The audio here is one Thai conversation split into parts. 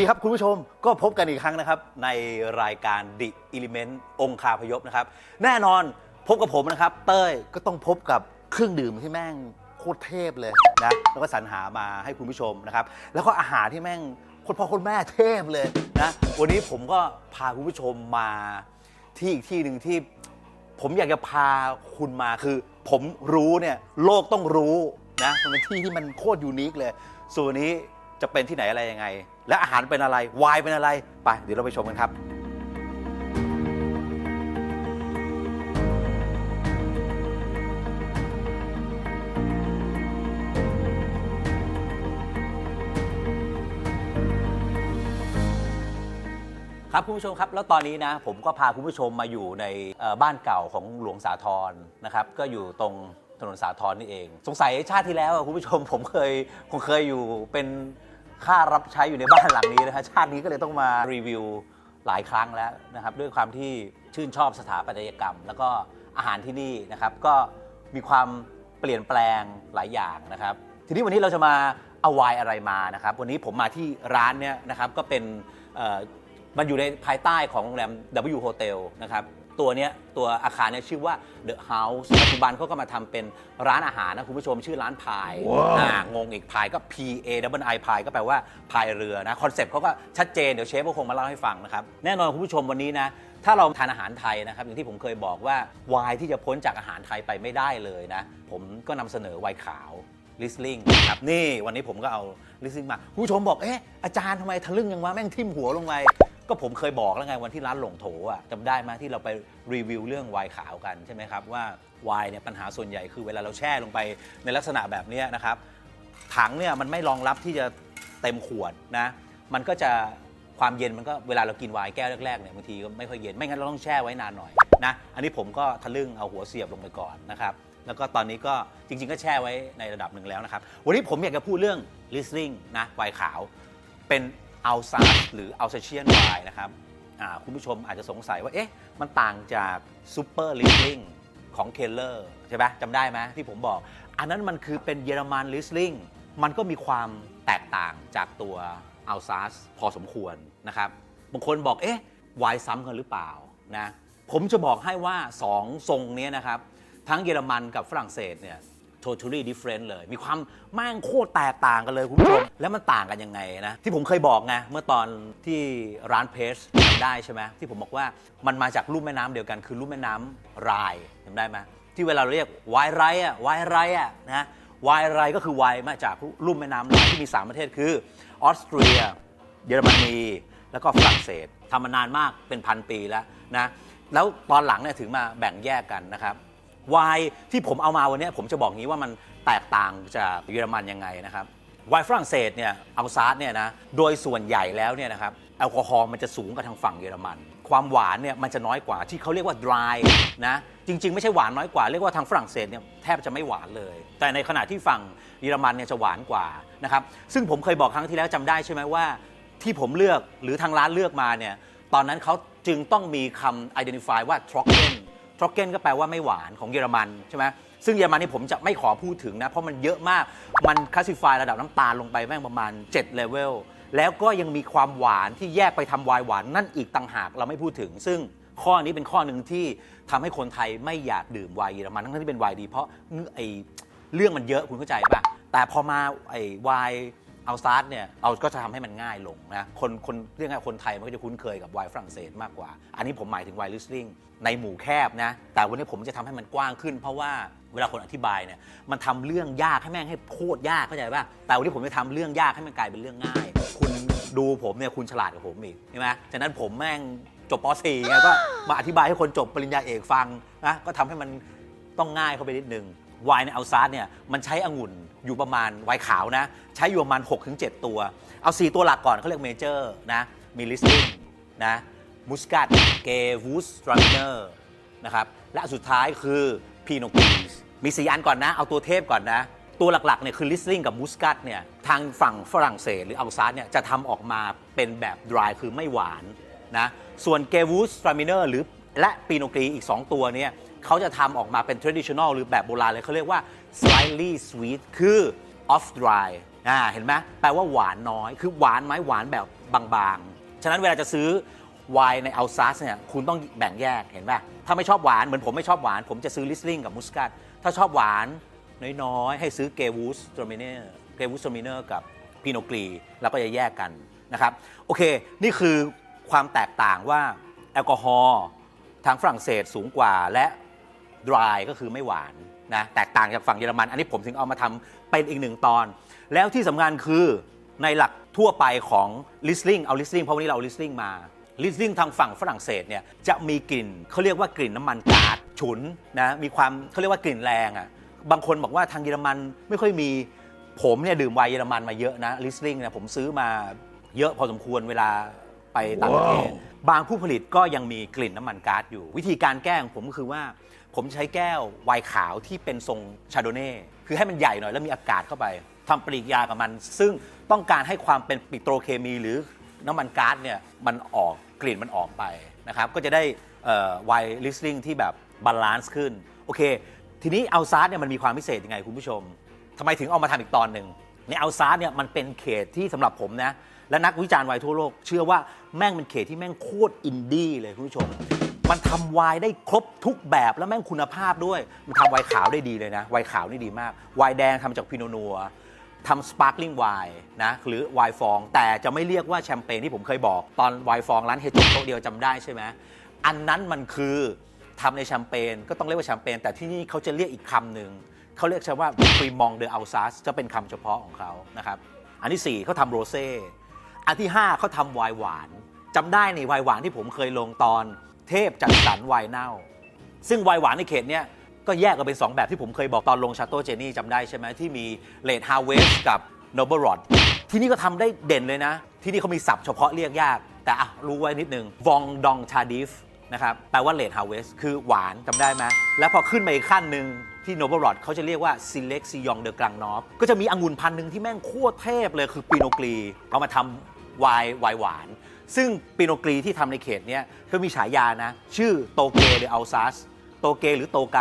ดีครับคุณผู้ชมก็พบกันอีกครั้งนะครับ ในรายการ The Element องคาพยพนะครับ แน่นอนพบกับผมนะครับ เต้ยก็ต้องพบกับเครื่องดื่มที่แม่งโคตรเทพเลยนะแล้วก็สรรหามาให้คุณผู้ชมนะครับ แล้วก็อาหารที่แม่งคตรพ่อคตรแม่เทพเลยนะวันนี้ผมก็พาคุณผู้ชมมาที่อีกที่หนึ่งที่ผมอยากจะพาคุณมาคือ ผมรู้เนี่ยโลกต้องรู้นะมันเป็นที่ที่มันโคตรยูนิคเลย ส่วนนี้ จะเป็นที่ไหนอะไรยังไง และอาหารเป็นอะไรวายเป็นอะไรไปเดี๋ยวเราไปชมกันครับครับคุณผู้ชมครับแล้วตอนนี้นะผมก็พาคุณผู้ชมมาอยู่ในบ้านเก่าของหลวงสาธรนะครับก็อยู่ตรงถนนสาธรนี่เอง สงสัยชาติที่แล้วคุณผู้ชมผมเคยผมเคยอยู่เป็น ค่ารับใช้อยู่ในบ้านหลังนี้นะฮะชาตินี้ก็เลยต้องมารีวิวหลายครั้งแล้วนะครับ ด้วยความที่ชื่นชอบสถาปัตยกรรม แล้วก็อาหารที่นี่นะครับ ก็มีความเปลี่ยนแปลงหลายอย่างนะครับ ทีนี้วันนี้เราจะมาเอาไวน์อะไรมานะครับ วันนี้ผมมาที่ร้านเนี่ยนะครับก็เป็นเอ่อมันอยู่ในภายใต้ของโรงแรม W Hotel นะครับ ตัวเนี้ยตัวอาคารเนี่ยชื่อว่า The House ปัจจุบันเขาก็มาทำเป็นร้านอาหารนะคุณผู้ชมชื่อร้านพายอ่างงอีกพายก็ P A W I พายก็แปลว่าพายเรือนะคอนเซ็ปต์เขาก็ชัดเจนเดี๋ยวเชฟก็คงมาเล่าให้ฟังนะครับแน่นอนคุณผู้ชมวันนี้นะถ้าเราทานอาหารไทยนะครับอย่างที่ผมเคยบอกว่าวายที่จะพ้นจากอาหารไทยไปไม่ได้เลยนะผมก็นำเสนอไวน์ขาวลิสลิงครับนี่วันนี้ผมก็เอาลิสลิงมาคุณผู้ชมบอกเอ๊ะอาจารย์ทำไมทะลึ่งยังวะแม่งทิ่มหัวลงไป ก็ผมเคยบอกแล้วไงวันที่ร้านหลงโถอะจำได้ไหมที่เราไปรีวิวเรื่องไวน์ขาวกันใช่ไหมครับว่าไวน์เนี่ยปัญหาส่วนใหญ่คือเวลาเราแช่ลงไปในลักษณะแบบนี้นะครับถังเนี่ยมันไม่รองรับที่จะเต็มขวดนะมันก็จะความเย็นมันก็เวลาเรากินไวน์แก้วแรกๆเนี่ยบางทีก็ไม่ค่อยเย็นไม่งั้นเราต้องแช่ไว้นานหน่อยนะอันนี้ผมก็ทะลึ่งเอาหัวเสียบลงไปก่อนนะครับแล้วก็ตอนนี้ก็จริง ๆ ก็แช่ไว้ในระดับหนึ่งแล้วนะครับ วันนี้ผมอยากจะพูดเรื่อง l i s t i n g นะไวน์ขาวเป็น อัลซาสหรืออัลเซเชียนไวน์นะครับคุณผู้ชมอาจจะสงสัยว่า เอ๊ะ มันต่างจากซูเปอร์ลิสลิงของเคลเลอร์ใช่ไหมจำได้ไหมที่ผมบอก อันนั้นมันคือเป็นเยอรมันลิสลิงมันก็มีความแตกต่างจากตัวอัลซาสพอสมควรนะครับบางคนบอกเอ๊ะไวน์ซ้ำกันหรือเปล่านะผมจะบอกให้ว่า 2 ทรงนี้นะครับ ทั้งเยอรมันกับฝรั่งเศสเนี่ย totally different เลย มีความแม่งโคตรแตกต่างกันเลยคุณผู้ชม แล้วมันต่างกันยังไงนะ ที่ผมเคยบอกไง เมื่อตอนที่ร้านเพสจได้ใช่ไหมที่ผมบอกว่ามันมาจากลุ่มแม่น้ำเดียวกันคือลุ่มแม่น้ำรายจำได้ไหมที่เวลาเราเรียกวน์ไรอะวน์ไรอะนะวน์ไรก็คือวน์มาจากลุ่มแม่น้ำรายที่มี 3 ประเทศคือออสเตรีย เยอรมนีแล้วก็ฝรั่งเศสทำมานานมากเป็นพันปีแล้วนะแล้วตอนหลังเนี่ยถึงมาแบ่งแยกกันนะครับ ไวน์ที่ผมเอามาวันนี้ผมจะบอกงี้ว่ามันแตกต่างจากเยอรมันยังไงนะครับไวน์ฝรั่งเศสเนี่ยอัลซาสเนี่ยนะโดยส่วนใหญ่แล้วเนี่ยนะครับแอลกอฮอล์มันจะสูงกว่าทางฝั่งเยอรมัน ความหวานเนี่ยมันจะน้อยกว่าที่เขาเรียกว่า dry นะจริง ๆ ไม่ใช่หวานน้อยกว่า เรียกว่าทางฝรั่งเศสเนี่ยแทบจะไม่หวานเลย แต่ในขณะที่ฝั่งเยอรมันเนี่ยจะหวานกว่านะครับซึ่งผมเคยบอกครั้งที่แล้วจำได้ใช่ไหมว่า ที่ผมเลือกหรือทางร้านเลือกมาเนี่ยตอนนั้นเขาจึงต้องมีคำ identify ว่า trocken trocken ก็แปลว่าไม่หวานของเยอรมันใช่ไหมซึ่งเยอรมันนี่ผมจะไม่ขอพูดถึงนะ เพราะมันเยอะมากมันคลาสสิฟายระดับน้ำตาลลงไปแม่งประมาณ7 level แล้วก็ยังมีความหวานที่แยกไปทำไวน์หวานนั่นอีกต่างหากเราไม่พูดถึง ซึ่งข้อนี้เป็นข้อหนึ่งที่ทำให้คนไทยไม่อยากดื่มไวน์เยอรมันทั้งๆที่เป็นไวน์ดี เพราะไอเรื่องมันเยอะคุณเข้าใจป่ะแต่พอมาไอไวน์ เอาซาร์เนี่ยเราก็จะทำให้มันง่ายลงนะคนคนเรียกง่ายคนไทยมันก็จะคุ้นเคยกับไวน์ฝรั่งเศสมากกว่า อันนี้ผมหมายถึงไวน์ลิสลิงในหมู่แคบนะ แต่วันนี้ผมจะทำให้มันกว้างขึ้น เพราะว่าเวลาคนอธิบายเนี่ยมันทำเรื่องยากให้แม่งให้โคตรยากเข้าใจป่ะแต่วันนี้ผมจะทำเรื่องยากให้มันกลายเป็นเรื่องง่าย คุณดูผมเนี่ยคุณฉลาดกว่าผมอีกใช่ไหมฉะนั้นผมแม่งจบป .4 ไงก็มาอธิบายให้คนจบปริญญาเอกฟังนะก็ทำให้มันต้องง่ายเข้าไปนิดนึง ไวน์ในอัลซาร์เนี่ยมันใช้องุ่นอยู่ประมาณไวน์ขาวนะ ใช้อยู่ประมาณ 6-7 ตัว เอา 4 ตัวหลักก่อนเขาเรียกเมเจอร์นะมีลิสติงนะมุสกัดเกวูสตรัมเนอร์นะครับและสุดท้ายคือพีโนกีสมีสีอันก่อนนะ เอาตัวเทพก่อนนะ ตัวหลักๆเนี่ยคือลิสลิงกับมูสกัดเนี่ยทางฝั่งฝรั่งเศสหรืออัลซาร์เนี่ยจะทำออกมาเป็นแบบ dry คือไม่หวานนะส่วนเกวูสตรามิเนอร์หรือและปีโนกรีอีก 2 ตัวเนี่ย เขาจะทำออกมาเป็น traditional หรือแบบโบราณเลยเขาเรียกว่า slightly sweet คือ off dry อ่าเห็นไหมแปลว่าหวานน้อย คือหวานไหมหวานแบบบางๆ ฉะนั้นเวลาจะซื้อไวน์ในอัลซาสเนี่ยคุณต้องแบ่งแยกเห็นป่ะถ้าไม่ชอบหวานเหมือนผมไม่ชอบหวาน ผมจะซื้อลิสลิงกับมุสกัดถ้าชอบหวานน้อยๆ ให้ซื้อเกวูสตรมิเนอร์เกวูสตรมิเนอร์กับพีโนกรีแล้วก็จะแยกกันนะครับโอเค นี่คือความแตกต่างว่าแอลกอฮอล์ทางฝรั่งเศสสูงกว่าและ dry ก็คือไม่หวานนะแตกต่างจากฝั่งเยอรมัน อันนี้ผมถึงเอามาทำเป็นอีกหนึ่งตอน แล้วที่สำคัญคือในหลักทั่วไปของ listening เอา listening เพราะวันนี้เราเอา listening มา listening ทางฝั่งฝรั่งเศสเนี่ยจะมีกลิ่นเขาเรียกว่ากลิ่นน้ำมันก๊าซฉุนนะมีความเขาเรียกว่ากลิ่นแรงอะ่ะบางคนบอกว่าทางเยอรมันไม่ค่อยมีผมเนี่ยดื่มไวน์เยอรมันมาเยอะนะ listening นะผมซื้อมาเยอะพอสมควรเวลาไปต่างประเทศบางผู้ผลิตก็ยังมีกลิ่นน้ำมันก๊าซอยู่ วิธีการแก้ของผมก็คือว่า ผมใช้แก้วไวน์ขาวที่เป็นทรงชาโดเน่คือให้มันใหญ่หน่อยแล้วมีอากาศเข้าไปทำปริยากับมัน ซึ่งต้องการให้ความเป็นปิโตรเคมีหรือน้ำมันก๊าซเนี่ยมันออกกลิ่นมันออกไปนะครับก็จะได้ไวน์ลิสติ้งที่แบบบาลานซ์ขึ้นโอเค ทีนี้เอาซาร์เนี่ยมันมีความพิเศษยังไงคุณผู้ชมทำไมถึงเอามาทำอีกตอนหนึ่งในเอาซาร์เนี่ยมันเป็นเขตที่สำหรับผมนะและนักวิจารณ์ไวน์ทั่วโลก เชื่อว่าแม่งเป็นเขตที่แม่งโคตรอินดี้เลยคุณผู้ชม มันทำไวน์ได้ครบทุกแบบแล้วแม่งคุณภาพด้วย มันทำไวน์ขาวได้ดีเลยนะ ไวน์ขาวนี่ดีมาก ไวน์แดงทำจากพิโนนัวทำสปาร์คลิงไวน์นะหรือไวน์ฟอง แต่จะไม่เรียกว่าแชมเปญที่ผมเคยบอก ตอนไวน์ฟองร้านเฮจกโต๊ะเดียวจำได้ใช่ไหมอันนั้นมันคือทำในแชมเปญก็ต้องเรียกว่าแชมเปญแต่ที่นี่เขาจะเรียกอีกคำหนึ่งเขาเรียกใช่ว่าฟรีมองเดออัลซัสจะเป็นคำเฉพาะของเขานะครับอันที่สี่เขาทำโรเซ่ อันที่ 5เขาทำไวน์หวานจำได้ในไวน์หวานที่ผมเคยลงตอน เทพจัดสรรไวน์เน่า ซึ่งไวน์หวานในเขตเนี้ยก็แยกกันเป็น 2 แบบที่ผมเคยบอกตอนลงชาโตเจนี่จำได้ใช่ไหมที่มีเลดฮาวเวสกับโนเบอร์รอดที่นี่ก็ทำได้เด่นเลยนะ ที่นี่เขามีศัพท์เฉพาะเรียกยาก แต่อะรู้ไว้นิดนึงวองดองชาดิฟนะครับแปลว่าเลดฮาวเวสคือหวานจำได้ไหมแล้วพอขึ้นมาอีกขั้นหนึ่งที่โนเบอร์รอดเขาจะเรียกว่าซิเล็กซิยองเดอกลางนอฟก็จะมีองุ่นพันธุ์หนึ่งที่แม่งโคตรเทพเลยคือปีโนกรีเอามาทำไวน์ไวน์หวาน ซึ่งปิโนกรีที่ทำในเขตเนี้ยก็มีฉายานะ ชื่อโตเกหรืออัลซัสโตเกหรือโตไก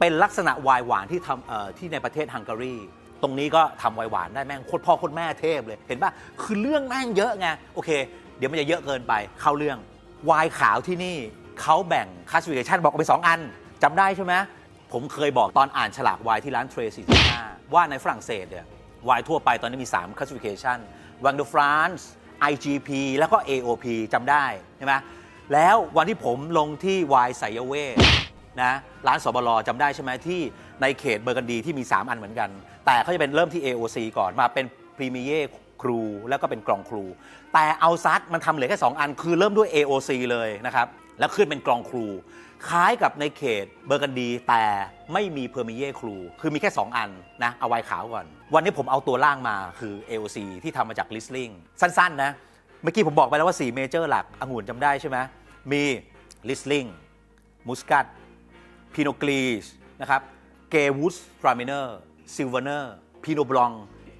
เป็นลักษณะไวน์หวานที่ทำเอ่อที่ในประเทศฮังการี ตรงนี้ก็ทำไวน์หวานได้แม่งโคตรพ่อโคตรแม่เทพเลย เห็นปะคือเรื่องแม่งเยอะไง โอเค เดี๋ยวมันจะเยอะเกินไป เข้าเรื่อง ไวน์ขาวที่นี่เขาแบ่งคลาสสิฟิเคชันบอกออกเป็นสองอันจำได้ใช่ไหมผมเคยบอกตอนอ่านฉลากไวน์ที่ร้านเทร45ว่าในฝรั่งเศสเนี่ยไวน์ทั่วไปตอนนี้มี3 classification วังเดอฟรานซ์ IGP แล้วก็ AOP จำได้ใช่ไหมแล้ววันที่ผมลงที่วายไซเวนะร้านสบลจำได้ใช่ไหมที่ในเขตเบอร์กันดีที่มี 3 อันเหมือนกัน แต่เขาจะเป็นเริ่มที่ AOC ก่อนมาเป็นพรีเมียร์ครูแล้วก็เป็นกล่องครู แต่เอาซัดมันทำเหลือแค่ 2 อันคือเริ่มด้วย AOC เลยนะครับ แล้วขึ้นเป็นกลองครู คล้ายกับในเขตเบอร์กันดี แต่ไม่มีเพอร์มิเย่ครู คือมีแค่ 2 อันนะเอาไว้ขาวก่อน วันนี้ผมเอาตัวล่างมาคือ AOC ที่ทำมาจากลิสลิงสั้นๆนะ เมื่อกี้ผมบอกไปแล้วว่า 4 เมเจอร์หลักองุ่นจำได้ใช่ไหมมีลิสลิงมุสกัดพิโนกรีสนะครับเกวูสทรามิเนอร์ซิลเวเนอร์พิโนบลอง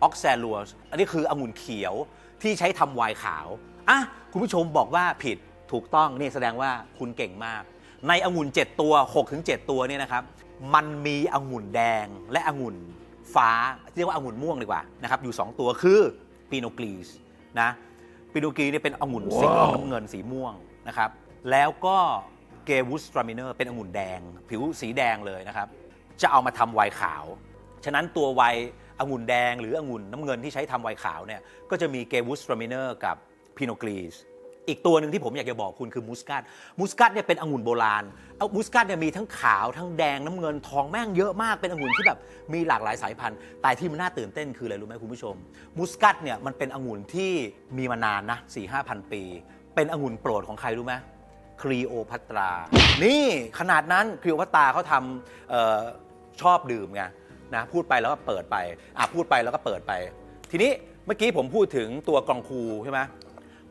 ออกแซลัวสอันนี้คือองุ่นเขียวที่ใช้ทำไวน์ขาว อะ คุณผู้ชมบอกว่าผิด ถูกต้องนี่แสดงว่าคุณเก่งมาก ในองุ่น 7 ตัว 6-7 ตัวเนี่ยนะครับ มันมีองุ่นแดงและองุ่นฟ้าเรียกว่าองุ่นม่วงดีกว่านะครับอยู่ 2 ตัวคือปีโนกรีสนะปีโนกรีเนี่ยเป็นองุ่นสีน้ำเงินสีม่วงนะครับแล้วก็เกวูสตรามิเนอร์เป็นองุ่นแดง ผิวสีแดงเลยนะครับ จะเอามาทำไวน์ขาว ฉะนั้นตัวไวน์องุ่นแดงหรือองุ่นน้ำเงินที่ใช้ทำไวน์ขาวเนี่ยก็จะมีเกวูสตรามิเนอร์กับพิโนกรีส อีกตัวหนึ่งที่ผมอยากจะบอกคุณคือมูสกัดมูสกัดเนี่ยเป็นองุ่นโบราณเอามูสกัดเนี่ยมีทั้งขาวทั้งแดงน้ำเงินทองแม่งเยอะมากเป็นองุ่นที่แบบมีหลากหลายสายพันธุ์ แต่ที่มันน่าตื่นเต้นคืออะไรรู้ไหมคุณผู้ชมมูสกัดเนี่ยมันเป็นองุ่นที่มีมานานนะ4 5 0 0 0ปี เป็นองุ่นโปรดของใครรู้ไหมครีโอพัตรา นี่ขนาดนั้นครีโอพัตราเขาทำออชอบดื่มไงนะพูดไปแล้วก็เปิดไปอะพูดไปแล้วก็เปิดไป ทีนี้เมื่อกี้ผมพูดถึงตัวกองคูใช่ไหม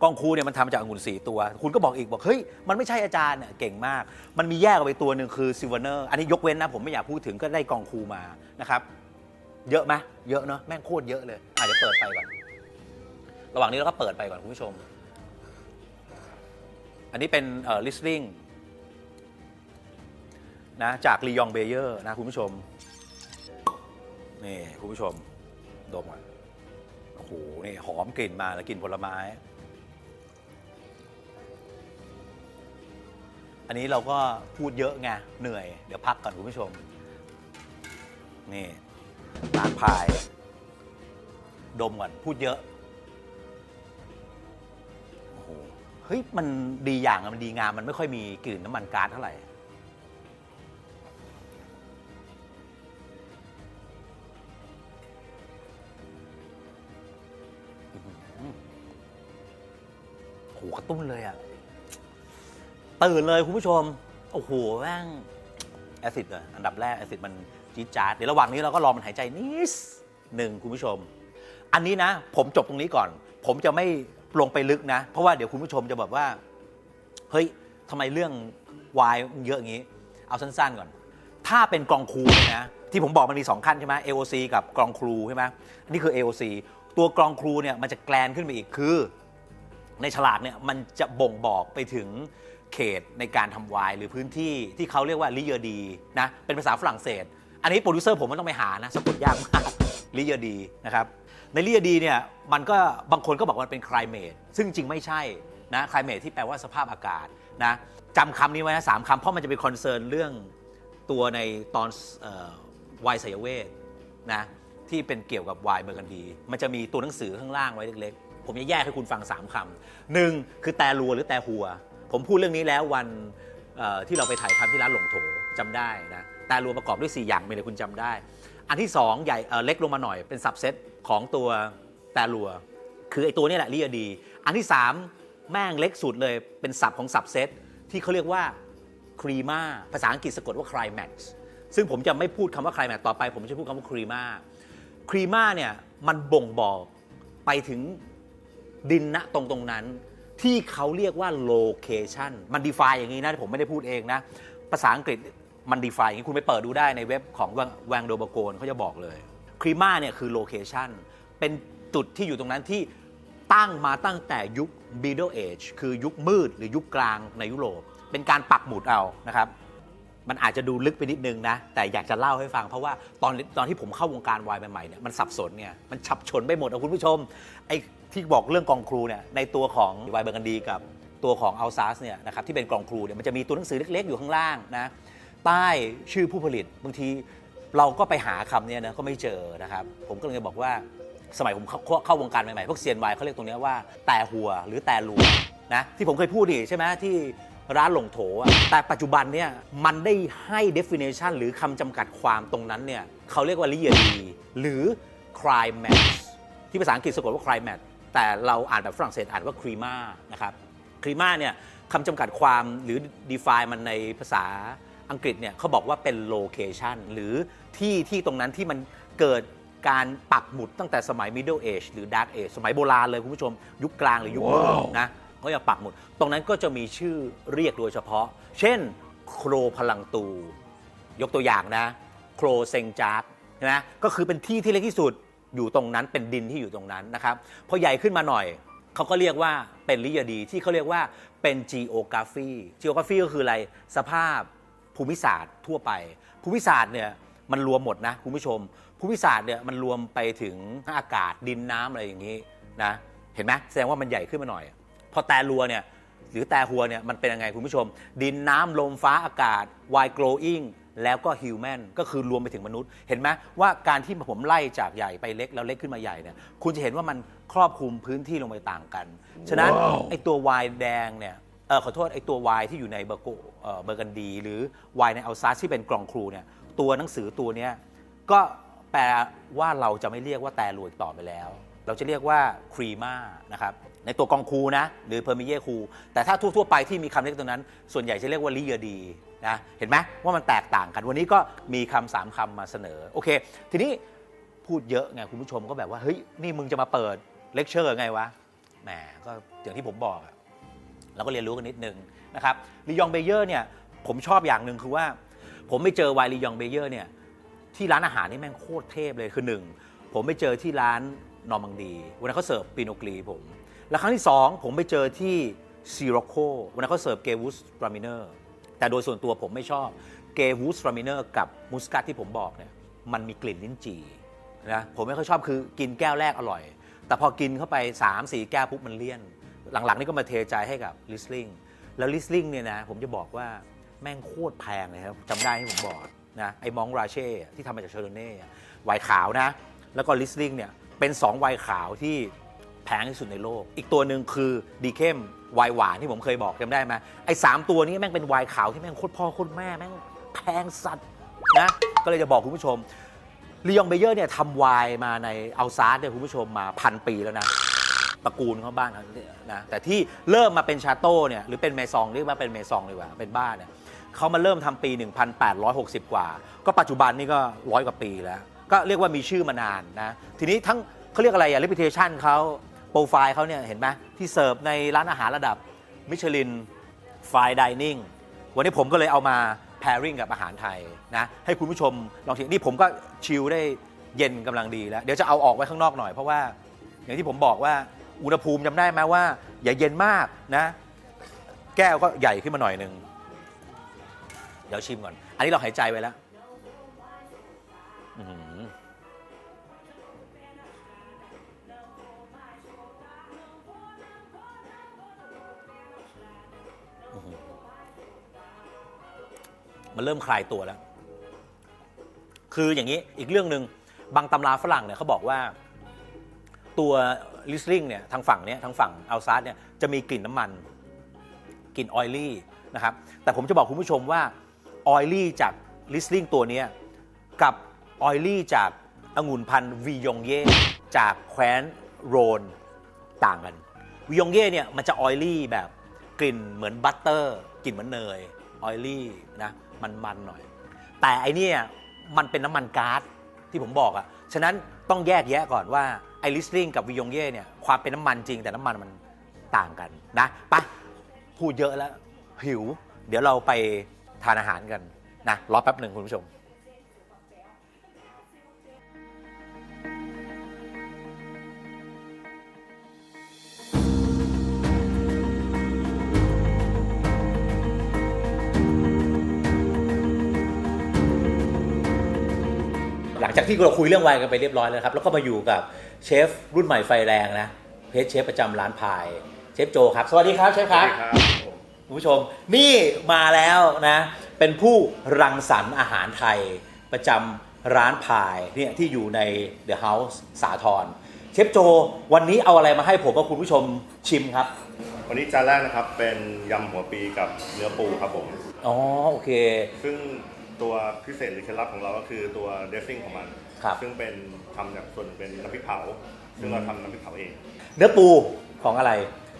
กองคูเนี่ยมันทำมาจากองุ่นสีตัว คุณก็บอกอีกบอกเฮ้ยมันไม่ใช่อาจารย์เนี่ยเก่งมาก มันมีแยกออกไปตัวหนึ่งคือซิลเวเนอร์อันนี้ยกเว้นนะผมไม่อยากพูดถึงก็ได้กองคูมานะครับเยอะไหมเยอะเนาะแม่งโคตรเยอะเลยอะเดี๋ยวเปิดไปก่อน ระหว่างนี้เราก็เปิดไปก่อนคุณผู้ชม อันนี้เป็นเอ่อ listing นะจากลียองเบเยอร์นะคุณผู้ชม นี่คุณผู้ชม ดมอะโอ้โห นี่หอมกลิ่นมาแล้วกลิ่นผลไม้ อันนี้เราก็พูดเยอะไงเหนื่อย เดี๋ยวพักก่อนคุณผู้ชม นี่ร้านพาย ดมก่อนพูดเยอะโอ้โหเฮ้ยมันดีอย่างอะมันดีงามมันไม่ค่อยมีกลิ่นน้ำมันก๊าซเท่าไหร่ โอ้โหกระตุ้นเลยอะ ตื่นเลยคุณผู้ชม โอ้โหแม่งแอซิดเลยอันดับแรกแอซิดมันจี๊ดจ๊าดเดี๋ยวระหว่างนี้เราก็รอมันหายใจนิดหนึ่งคุณผู้ชม อันนี้นะ ผมจบตรงนี้ก่อน ผมจะไม่ลงไปลึกนะ เพราะว่าเดี๋ยวคุณผู้ชมจะแบบว่า เฮ้ยทำไมเรื่องวายเยอะอย่างนี้ เอาสั้นๆก่อน ถ้าเป็นกองครูนะที่ผมบอกมันมี 2 ขั้นใช่ไหม AOC กับกรองครูใช่ไหมอันนี้คือ AOC ตัวกรองครูเนี่ยมันจะแกลนขึ้นไปอีกคือ ในฉลากเนี่ยมันจะบ่งบอกไปถึง เขตในการทำไวน์หรือพื้นที่ที่เขาเรียกว่าลิเยอดีนะเป็นภาษาฝรั่งเศส อันนี้โปรดิวเซอร์ผมมันต้องไปหานะสะกดยากมากลิเยอดีนะครับในลิเยอดีเนี่ยมันก็บางคนก็บอกว่าเป็นคลายเมดซึ่งจริงไม่ใช่นะคลายเมดที่แปลว่าสภาพอากาศนะจำคำนี้ไว้นะสามคำเพราะมันจะเป็นคอนเซิร์นเรื่องตัวในตอนไวน์ไสยเวทนะที่เป็นเกี่ยวกับไวน์เบอร์กันดี มันจะมีตัวหนังสือข้างล่างไว้เล็กๆ ผมจะแยกให้คุณฟัง 3คำหนึ่งคือแต่รัวหรือแต่หัว ผมพูดเรื่องนี้แล้ววันที่เราไปถ่ายทำที่ร้านหลงโถจำได้นะแต่รัวประกอบด้วย 4 อย่างไม่เลยคุณจำได้ อันที่ 2 ใหญ่เอ่อเล็กลงมาหน่อยเป็นสับเซตของตัวแต่รัว คือไอ้ตัวนี้แหละเรียดี อันที่ 3 แม่งเล็กสุดเลยเป็นสับของสับเซตที่เขาเรียกว่าครีมาภาษาอังกฤษสะกดว่า climax ซึ่งผมจะไม่พูดคำว่า climax ต่อไป ผมจะพูดคำว่าครีมาครีมาเนี่ยมันบ่งบอกไปถึงดินณตรงตรงนั้น ที่เขาเรียกว่า location มัน define อย่างนี้นะ ผมไม่ได้พูดเองนะ ภาษาอังกฤษมัน define อย่างนี้คุณไปเปิดดูได้ในเว็บของแวงโดบโกนเขาจะบอกเลยครีมาเนี่ยคือ location เป็นจุดที่อยู่ตรงนั้นที่ตั้งมาตั้งแต่ยุค middle age คือยุคมืดหรือยุคกลางในยุโรป เป็นการปักหมุดเอานะครับ มันอาจจะดูลึกไปนิดนึงนะ แต่อยากจะเล่าให้ฟัง เพราะว่าตอนตอนที่ผมเข้าวงการวายใหม่ๆเนี่ยมันสับสนเนี่ยมันฉับฉนไปหมดอะคุณผู้ชมไอ ที่บอกเรื่องกองครูเนี่ยในตัวของวายเบอร์กันดีกับตัวของอัลซัสเนี่ยนะครับที่เป็นกองครูเนี่ยมันจะมีตัวหนังสือเล็ก ๆ อยู่ข้างล่างนะใต้ชื่อผู้ผลิตบางทีเราก็ไปหาคำเนี่ยนะก็ไม่เจอนะครับ ผมก็เลยบอกว่าสมัยผมเข้าเข้าวงการใหม่ๆพวกเซียนวายเขาเรียกตรงเนี้ยว่า แต่หัวหรือแต่รูนะที่ผมเคยพูดดิใช่ไหมที่ร้านหลงโถอะแต่ปัจจุบันเนี่ยมันได้ให้ definition หรือคำจำกัดความตรงนั้นเนี่ยเขาเรียกว่า l i a d หรือ climax ที่ภาษาอังกฤษสะกดว่า climax แต่เราอ่านแบบฝรั่งเศสอ่านว่า crema นะครับ crema เนี่ยคำจำกัดความหรือ define มันในภาษาอังกฤษเนี่ยเขาบอกว่าเป็น location หรือที่ที่ตรงนั้นที่มันเกิดการปักหมุดตั้งแต่สมัย middle age หรือ dark age สมัยโบราณเลยคุณผู้ชม ยุคกลางหรือยุคมืดนะก็จะปักหมุด ตรงนั้นก็จะมีชื่อเรียกโดยเฉพาะ เช่น โครพลังตู ยกตัวอย่างนะ โครเซงจาร์กใช่ไหมก็คือเป็นที่ที่เล็กที่สุด อยู่ตรงนั้นเป็นดินที่อยู่ตรงนั้นนะครับพอใหญ่ขึ้นมาหน่อยเขาก็เรียกว่าเป็นลิยดีที่เขาเรียกว่าเป็น geography geography ก็คืออะไรสภาพภูมิศาสตร์ทั่วไป ภูมิศาสตร์เนี่ยมันรวมหมดนะคุณผู้ชม ภูมิศาสตร์เนี่ยมันรวมไปถึงอากาศดินน้ำอะไรอย่างนี้นะเห็นไหมแสดงว่ามันใหญ่ขึ้นมาหน่อย พอแต่รัวเนี่ยหรือแต่หัวเนี่ยมันเป็นยังไงคุณผู้ชม ดินน้ำลมฟ้าอากาศ wide growing แล้วก็ human ก็คือรวมไปถึงมนุษย์ เห็นไหมว่าการที่ผมไล่จากใหญ่ไปเล็กแล้วเล็กขึ้นมาใหญ่เนี่ยคุณจะเห็นว่ามันครอบคลุมพื้นที่ลงไปต่างกัน ฉะนั้นไอตัววายแดงเนี่ยเออขอโทษไอตัววายที่อยู่ในเบอร์โกเอ่อเบอร์กันดี หรือวายในอัลซาสที่เป็นกล่องครูเนี่ยตัวหนังสือตัวเนี้ยก็แปลว่าเราจะไม่เรียกว่าแต่รวยต่อไปแล้ว เราจะเรียกว่าครีมานะครับ ในตัวกองคูนะ หรือเพอร์มิเยคูแต่ถ้าทั่วๆไปที่มีคำเรียกตัวนั้น ส่วนใหญ่จะเรียกว่าลิเยดีนะเห็นไหมว่ามันแตกต่างกันวันนี้ก็มีคำสามคำมาเสนอโอเค ทีนี้พูดเยอะไงคุณผู้ชมก็แบบว่าเฮ้ยนี่มึงจะมาเปิดเลคเชอร์ไงวะแหมก็อย่างที่ผมบอกเราก็เรียนรู้กันนิดนึงนะครับลียองเบเยอร์เนี่ยผมชอบอย่างหนึ่งคือว่า ผมไปเจอไวลียองเบเยอร์เนี่ยที่ร้านอาหารนี่แม่งโคตรเทพเลยคือหนึ่งผมไปเจอที่ร้านนอร์มังดีวันนั้นเขาเสิร์ฟปิโนกรีผม แล้วครั้งที่สองผมไปเจอที่ซีโรโควันนั้นเขาเสิร์ฟเกวูสรามิเนอร์แต่โดยส่วนตัวผมไม่ชอบเกวูสรามิเนอร์กับมูสกัตที่ผมบอกเนี่ยมันมีกลิ่นลิ้นจี่นะผมไม่ค่อยชอบคือกินแก้วแรกอร่อย แต่พอกินเข้าไป 3 4 แก้วปุ๊บมันเลี่ยน หลังๆนี่ก็มาเทใจให้กับลิสลิงแล้วลิสลิงเนี่ยนะผมจะบอกว่าแม่งโคตรแพงเลยครับจำได้ที่ผมบอกนะไอ้มองราเช่ที่ทำมาจากเชอร์เน่ไวน์ขาวนะ แล้วก็ลิสลิงเนี่ยเป็น 2 ไวน์ขาวที่ งที่สุดในโลก อีกตัวหนึ่งคือดีเข้มไวน์หวานที่ผมเคยบอกจำได้ไหมไอ้สามตัวนี้แม่งเป็นไวน์ขาวที่แม่งโคตรพ่อโคตรแม่แม่งแพงสัตว์นะก็เลยจะบอกคุณผู้ชมลียองเบเยอร์เนี่ยทำไวน์มาในเอาซาร์เนี่ยคุณผู้ชมมาพันปีแล้วนะตระกูลเขาบ้านนี่ยนะแต่ที่เริ่มมาเป็นชาโต้เนี่ยหรือเป็นเมซองเรียกว่าเป็นเมซองดีกว่าเป็นบ้านเนี่ยเขามาเริ่มทำปี 1860 กว่า ก็ปัจจุบันนี่ก็ร้อยกว่าปีแล้ว ก็เรียกว่ามีชื่อมานานนะ ทีนี้ทั้งเขาเรียกอะไรอะ reputation เขา โปรไฟล์เขาเนี่ยเห็นไหมที่เสิร์ฟในร้านอาหารระดับมิชลินไฟดิเนิ่งวันนี้ผมก็เลยเอามา pairing กับอาหารไทยนะให้คุณผู้ชมลองชิมนี่ผมก็ชิลได้เย็นกำลังดีแล้ว เดี๋ยวจะเอาออกไว้ข้างนอกหน่อยเพราะว่า อย่างที่ผมบอกว่าอุณหภูมิจำได้ไหมว่า อย่าเย็นมากนะ แก้วก็ใหญ่ขึ้นมาหน่อยหนึ่งเดี๋ยวชิมก่อน อันนี้เราหายใจไว้แล้ว มันเริ่มคลายตัวแล้ว คืออย่างนี้อีกเรื่องหนึ่งบางตำราฝรั่งเนี่ยเขาบอกว่า ตัวลิสลิงเนี่ยทางฝั่งเนี้ยทางฝั่งอัลซาร์เนี่ยจะมีกลิ่นน้ำมันกลิ่นออยลี่นะครับแต่ผมจะบอกคุณผู้ชมว่าออยลี่จากลิสลิงตัวนี้กับออยลี่จากองุ่นพันธุ์วียงเย่จากแคว้นโรนต่างกันวียงเย่เนี่ยมันจะออยลี่แบบกลิ่นเหมือนบัตเตอร์กลิ่นเหมือนเนยออยลี่นะ มันๆหน่อย แต่ไอเนี่ยมันเป็นน้ำมันก๊าซที่ผมบอกอะ่ะฉะนั้นต้องแยกแยะก่อนว่าไอลิสลิงกับวิยงเย่เนี่ยความเป็นน้ำมันจริงแต่น้ำมันมันต่างกันนะไปพูดเยอะแล้วหิว เดี๋ยวเราไปทานอาหารกันนะรอแป๊บหนึ่งคุณผู้ชม หลังจากที่เราคุยเรื่องไวน์กันไปเรียบร้อยแล้วครับ แล้วก็มาอยู่กับเชฟรุ่นใหม่ไฟแรงนะเพจเชฟประจำร้านพายเชฟโจครับ สวัสดีครับเชฟครับผมคุณผู้ชมนี่มาแล้วนะเป็นผู้รังสรรค์อาหารไทยประจำร้านพายเนี่ยที่อยู่ใน The House สาทรเชฟโจ วันนี้เอาอะไรมาให้ผมกับคุณผู้ชมชิมครับ วันนี้จานแรกนะครับเป็นยำหัวปีกับเนื้อปูครับผม อ๋อโอเค ซึ่ง ตัวพิเศษหรือเคล็ดลับของเราก็คือตัวเดซซิ่งของมัน ครับซึ่งเป็นทำจากส่วนเป็นน้ำพริกเผา ซึ่งเราทำน้ำพริกเผาเอง เนื้อปูของอะไร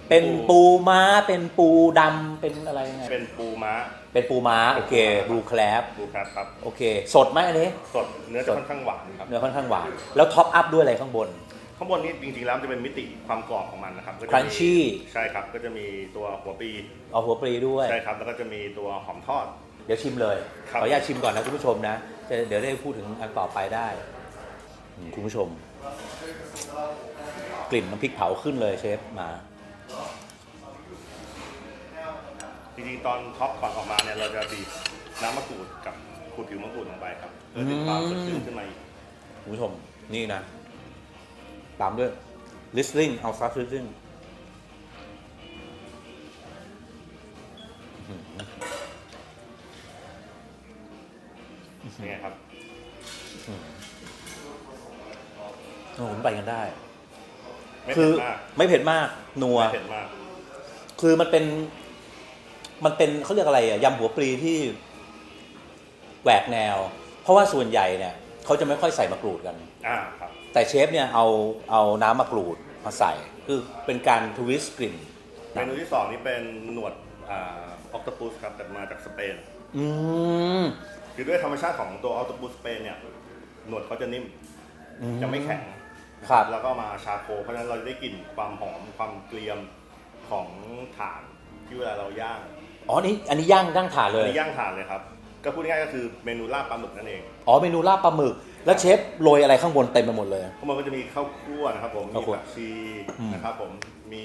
เป็นปูปูม้าเป็นปูดำเป็นอะไรยังไงเป็นปูม้า เป็นปูม้าโอเคบลูแคลบปูแครบครับ โอเค สดไหมอันนี้ สดเนื้อสจะดค่อนข้างหวานครับ เนื้อค่อนข้างหวาน แล้วท็อปอัพด้วยอะไรข้างบน ข้างบนนี้จริงๆแล้วมันจะเป็นมิติความกรอบของมันนะครับก็จะมี Crunchy ใช่ครับ ก็จะมีตัวหัวปีเอาหัวปลีด้วย ใช่ครับ แล้วก็จะมีตัวหอมทอดเดี๋ยวชิมเลยครับขออนุญาตชิมก่อนนะคุณผู้ชมนะจะเดี๋ยวได้พูดถึงอันต่อไปได้อืมคุณผู้ชม กลิ่นน้ำพริกเผาขึ้นเลยเชฟมา จริงๆตอนท็อปก่อนออกมาเนี่ยเราจะบีบน้ำมะกรูดกับขูดผิวมะกรูดลงไปครับเพื่อเป็นความสดชื่นขึ้นมาอีกคุณผู้ชม นี่นะ ตามด้วย listening เอาซับ listening ยังไงครับโอ้ผมไปกันได้ ไม่คืเผ็อดมากไม่เผ็ดมาก นัว ไม่เผ็ดมาก คือมันเป็น มันเป็นเขาเรียกอะไรอะยำหัวปลีที่แหวกแนว เพราะว่าส่วนใหญ่เนี่ยเขาจะไม่ค่อยใส่มะกรูดกัน อ่าครับ แต่เชฟเนี่ยเอาเอาน้ำมะกรูดมาใส่ คือเป็นการทวิสต์กลิ่น เมนูที่สองนี่เป็นหนวดอ่าออกตปุสครับแต่มาจากสเปน อืม คือด้วยธรรมชาติของตัวออกตปุสสเปนเนี่ยหนวดเขาจะนิ่มอืมจะไม่แข็งครับแล้วก็มาชาโคเพราะฉะนั้นเราจะได้กลิ่นความหอมความเกรียมของถ่านที่เวลาเราย่างอ๋อนี่อันนี้ย่างย่างถ่านเลอันยนี้ย่างถ่านเลยครับก็พูดง่ายๆก็คือเมนูลาบปลาหมึกนั่นเองอ๋อเมนูลาบปลาหมึก แล้วเชฟโรยอะไรข้างบนเต็มไปหมดเลยข้างบนก็จะมีข้าวคั่วนะครับผมข้าวมีคั่วผักชีอืมนะครับผมมี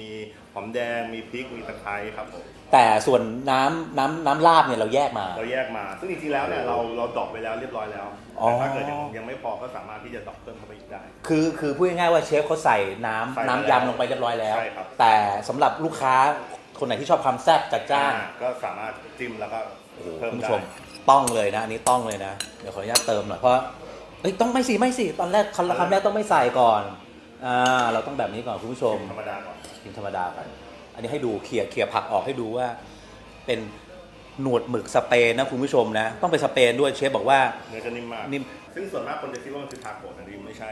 หอมแดงมีพริกมีตะไคร้ครับผม แต่ส่วนน้ำน้ำน้ำลาบเนี่ยเราแยกมา เราแยกมา ซึ่งจริงๆแล้วเนี่ยเราเราดรอปไปแล้วเรียบร้อยแล้วอ๋อ แต่ถ้าเกิดยังยังไม่พอก็สามารถที่จะดรอปเพิ่มเข้าไปอีกได้ คือคือพูดง่ายๆว่าเชฟเขาใส่น้ำใส่น้ำแล้วยำลงไปเรียบร้อยแล้ว ใช่ครับ แต่สำหรับลูกค้าคนไหนที่ชอบความแซ่บจัดจ้าน อ่ก็สามารถจิ้มแล้วก็โอ้โหเพิ่มคุณผู้ได้ชมต้องเลยนะอันนี้ต้องเลยนะ เดี๋ยวขออนุญาตเติมหน่อยเพราะเอ้ยต้องไม่สิไม่สิตอนแรกคำคำแรกต้องไม่ใส่ก่อนอ่าเราต้องแบบนี้ก่อนคุณผู้ชม ธรรมดาก่อนกินธรรมดากัน อันนี้ให้ดูเขี่ยเขี่ยผักออกให้ดูว่าเป็นหนวดหมึกสเปนนะคุณผู้ชมนะ ต้องเป็นสเปนด้วยเชฟบอกว่าเนื้อจะนิ่มมากนิ่มซึ่งส่วนมากคนจะคิดว่ามันคือทาโกะแต่จริงๆไม่ใช่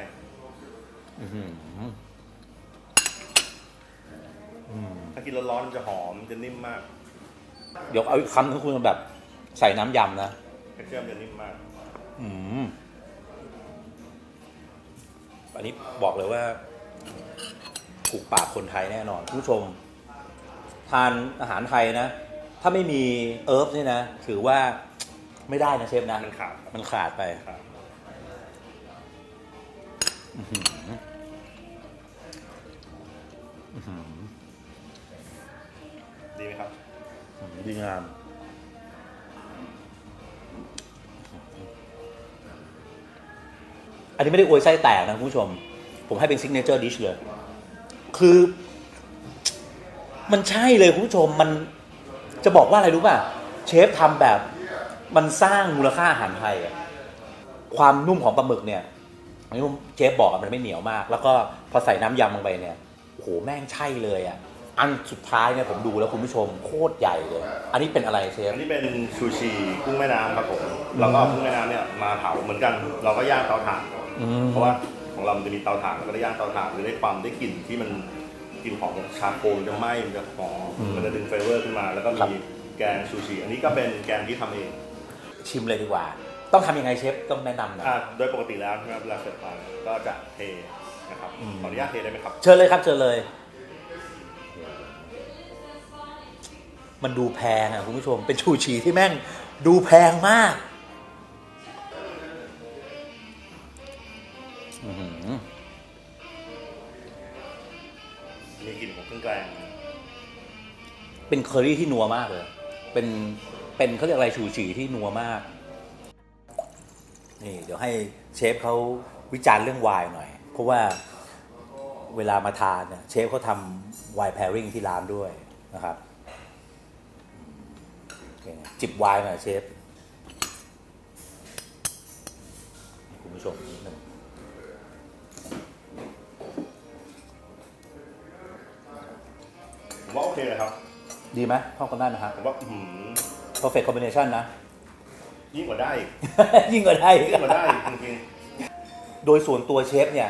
อื้อหืออืมถ้ากินร้อนๆมันจะหอมมันจะนิ่มมาก เดี๋ยวเอาอีกคำนึงคุณแบบใส่น้ำยำนะเท็กเจอร์มันจะนิ่มมาก อืมอันนี้บอกเลยว่าถูกปากคนไทยแน่นอนคุณผู้ชม ทานอาหารไทยนะ ถ้าไม่มีเอิร์ฟนี่นะ ถือว่าไม่ได้นะเชฟนะ มันขาดครับมันขาดไปครับอื้อหืออื้อหือดีไหมครับ ดีงามอันนี้ไม่ได้อวยไส้แตกนะคุณผู้ชม ผมให้เป็นซิกเนเจอร์ดิชเลย คือ มันใช่เลยคุณผู้ชมมันจะบอกว่าอะไรรู้ป่ะเชฟทำแบบมันสร้างมูลค่าอาหารไทยอะความนุ่มของปลาหมึกเนี่ยอันนี้เชฟบอกอะมันไม่เหนียวมาก แล้วก็พอใส่น้ำยำลงไปเนี่ยโอ้โหแม่งใช่เลยอะอันสุดท้ายเนี่ยผมดูแล้วคุณผู้ชมโคตรใหญ่เลย อันนี้เป็นอะไรเชฟ อันนี้เป็นซูชิกุ้งแม่น้ำครับผมแล้วก็เอากุ้งแม่น้ำเนี่ยมาเผาเหมือนกัน เราก็ย่างเตาถ่านอืมเพราะว่าของเรามันจะมีเตาถ่านแล้วก็ได้ย่างเตาถ่านหรือได้ความได้กลิ่นที่มัน กลิ่นของชาโคลมันจะไหม้มันจะหอมอืมมันจะดึงเฟเวอร์ขึ้นมา แล้วก็ครับมีแกงซูชิ อันนี้ก็เป็นแกงที่ทำเอง ชิมเลยดีกว่า ต้องทำยังไงเชฟต้องแนะนำหนะอ่าโดยปกติแล้วนะครับเวลาเสิร์ฟไปก็จะเทนะครับอืมขออนุญาตเทได้ไหมครับ เชิญเลยครับเชิญเลย มันดูแพงอะคุณผู้ชมเป็นชูชีที่แม่งดูแพงมาก อื้ กลงเครื่องเป็นเคอรี่ที่นัวมากเลย เป็นเป็นเขาเรียกอะไรชูชีที่นัวมาก นี่เดี๋ยวให้เชฟเขาวิจารณ์เรื่องไวน์หน่อย เพราะว่าเวลามาทานเนี่ยเชฟเขาทำไวน์แพริงที่ร้านด้วยนะครับจิบไวน์หน่อยเชฟ คุณผู้ชมนิดนึง ว่าโอเคเลยครับ ดีไหมเข้ากันได้ไหมครับผมว่าอื้อหือ perfect combination นะ ยิ่งกว่าได้อีกยิ่งกว่าได้ยิ่งกว่าได้อีกจริงโดยส่วนตัวเชฟเนี่ย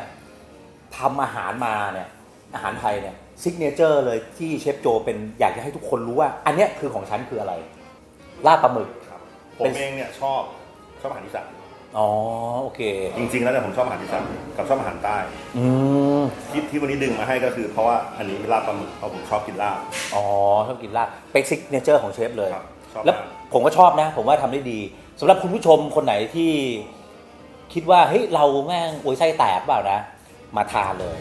ทำอาหารมาเนี่ยอาหารไทยเนี่ยซิกเนเจอร์เลยที่เชฟโจเป็นอยากจะให้ทุกคนรู้ว่า อันเนี้ยคือของฉันคืออะไรลาบปลาหมึก ๆครับผมเป็น เองเนี่ยชอบชอบอาหารอีสาน อ๋อโอเค จริงๆ แล้วเนี่ยผมชอบอาหารอีสานกับชอบอาหารใต้อืมที่ที่วันนี้ดึงมาให้ก็คือเพราะว่าอันนี้เป็นลาบปลาหมึกเพราะผมชอบกินลาบ อ๋อชอบกินลาบเป็นซิกเนเจอร์ของเชฟเลยครับชอบแล้วมาก ผมก็ชอบนะ ผมว่าทำได้ดีสำหรับคุณผู้ชมคนไหนที่ คิดว่าเฮ้ยเราแม่งอวยไส้แตกเปล่านะ มาทานเลย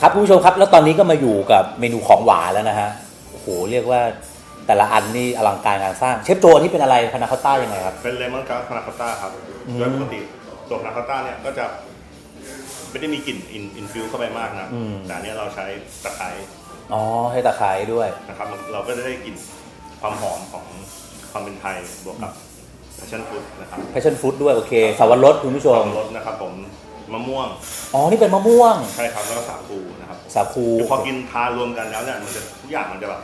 ครับคุณผู้ชมครับ แล้วตอนนี้ก็มาอยู่กับเมนูของหวานแล้วนะฮะโอ้โหเรียกว่า แต่ละอันนี่อลังการงานสร้าง เชฟโจนี่เป็นอะไรพานาคอตต้ายังไงครับ เป็นเลมอนการ์ดพานาคอตต้าครับอืมโดยปกติตัวพานาคอตต้าเนี่ยก็จะไม่ได้มีกลิ่นอินอินฟิวเข้าไปมากนะอืม แต่อันเนี้ยเราใช้ตะไคร้อ๋อให้ตะไคร้ด้วย นะครับมันเราก็จะได้กลิ่นความหอมของความเป็นไทยบวกกับ passion fruit นะครับ passion fruit ด้วยโอเคสาวรสคุณผู้ชสัมบปะรดนะครับผมมะม่วงอ๋อ นี่เป็นมะม่วง ใช่ครับแล้วก็สาคูนะครับสาคูพอกินทานรวมกันแล้วเนี่ยมันจะทุกอย่างมันจะแบบ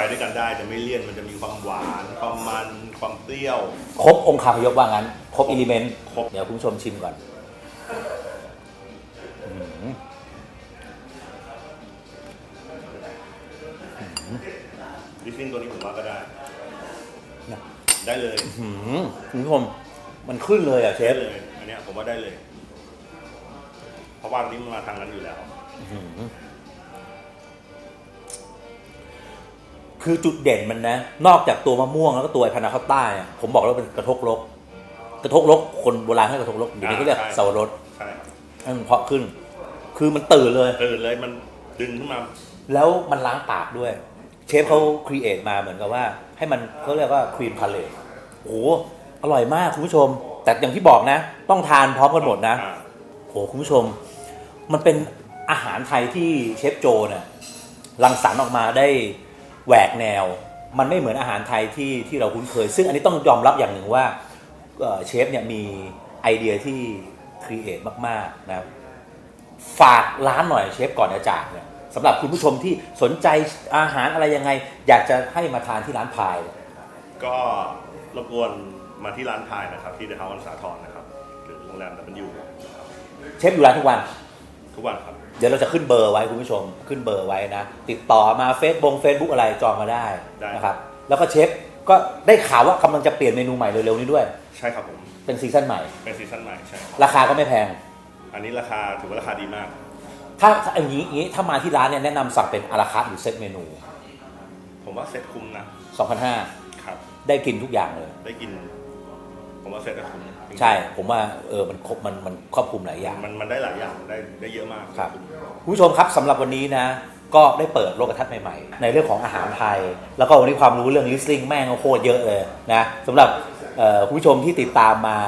ไปด้วยกันได้จะไม่เลี่ยนมันจะมีความหวาน ความมัน ความเปรี้ยว ครบองค์คาพยพว่างั้น ครบอิเลเมนต์ครบ เดี๋ยวคุณผู้ชมชิมก่อนอื้อหือดิฟฟิ้งตัวนี้ผมว่าก็ได้เนี่ยได้เลยอื้อหือคุณผู้ชมมันขึ้นเลยอะเชได้ฟเลยอันเนี้ยผมว่าได้เลย เพราะว่าอันนี้มันมาทางนั้นอยู่แล้ว อื้อ คือจุดเด่นมันนะ นอกจากตัวมะม่วงแล้วก็ตัวไอ้พานาคอตต้าเนี่ยผมบอกแล้วเป็นกระทกลกกระทกลกคนโบราณให้กระทกลกเดี๋ยวนี้เขาเรียกใช่สาวรสใช่ครับให้มันเพาะขึ้น คือมันตื่นเลยตื่นเลยมันดึงขึ้นมา แล้วมันล้างปากด้วย เชฟเขาครีเอทมาเหมือนกับว่า ให้มันเขาเรียกว่าครีมพาเลตโอ้โหอร่อยมากคุณผู้ชม แต่อย่างที่บอกนะ ต้องทานพร้อมกันหมดนะอ่าโหคุณผู้ชม มันเป็นอาหารไทยที่เชฟโจเนี่ยรังสรรค์ออกมาได้ แหวกแนว มันไม่เหมือนอาหารไทยที่ที่เราคุ้นเคย ซึ่งอันนี้ต้องยอมรับอย่างหนึ่งว่าเอ่อเชฟเนี่ยมีไอเดียที่ครีเอทมากๆนะครับฝากร้านหน่อยเชฟก่อนจะจากเนี่ยสำหรับคุณผู้ชมที่สนใจอาหารอะไรยังไง อยากจะให้มาทานที่ร้านพาย ก็รบกวนมาที่ร้านพายนะครับ ที่เดอะเฮาส์สาทรนะครับ หรือโรงแรมดับเบิลยูครับเชฟอยู่ร้านทุกวัน ทุกวันครับ เดี๋ยวเราจะขึ้นเบอร์ไว้คุณผู้ชมขึ้นเบอร์ไว้นะ ติดต่อมาเฟซบงเฟซบุ๊กอะไรจองมาได้ได้ นะครับแล้วก็เชฟก็ได้ข่าวว่ากำลังจะเปลี่ยนเมนูใหม่เร็วๆนี้ด้วย ใช่ครับผม เป็นซีซั่นใหม่ เป็นซีซั่นใหม่ใช่ครับราคาก็ไม่แพง อันนี้ราคาถือว่าราคาดีมาก ถ้าถ้าอย่างนี้อย่างนี้ถ้ามาที่ร้านเนี่ยแนะนำสั่งเป็นอาราคาร์ทหรือเซตเมนู ผมว่าเซ็ตคุ้มนะ 2,500 ครับ ได้กินทุกอย่างเลย ได้กิน ผมว่าเซ็ตอะคุ้มจริงๆใช่ ผมว่าเออมันครบมันมันครอบคลุมหลายอย่าง มันมันได้หลายอย่างได้ได้เยอะมากครับ คุณผู้ชมครับสำหรับวันนี้นะ ก็ได้เปิดโลกทัศน์ใหม่ๆ ในเรื่องของอาหารไทย แล้วก็วันนี้ความรู้เรื่องลิสติ้งแม่งก็โคตรเยอะเลยนะสำหรับเอ่อคุณผู้ชมที่ติดตามมา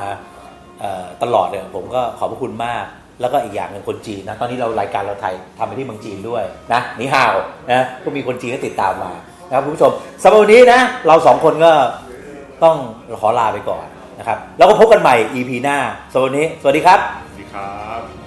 เอ่อตลอดเนี่ยผมก็ขอบพระคุณมาก แล้วก็อีกอย่างหนึ่งคนจีนนะตอนนี้เรารายการเราไทยทำไปที่เมืองจีนด้วยนะนี่ฮาวนะก็มีคนจีนก็ติดตามมานะครับคุณผู้ชมสำหรับวันนี้นะเราสองคนก็ต้องขอลาไปก่อน นะครับแล้วก็พบกันใหม่ EP หน้าสวัสดีสวัสดีครับ สวัสดีครับ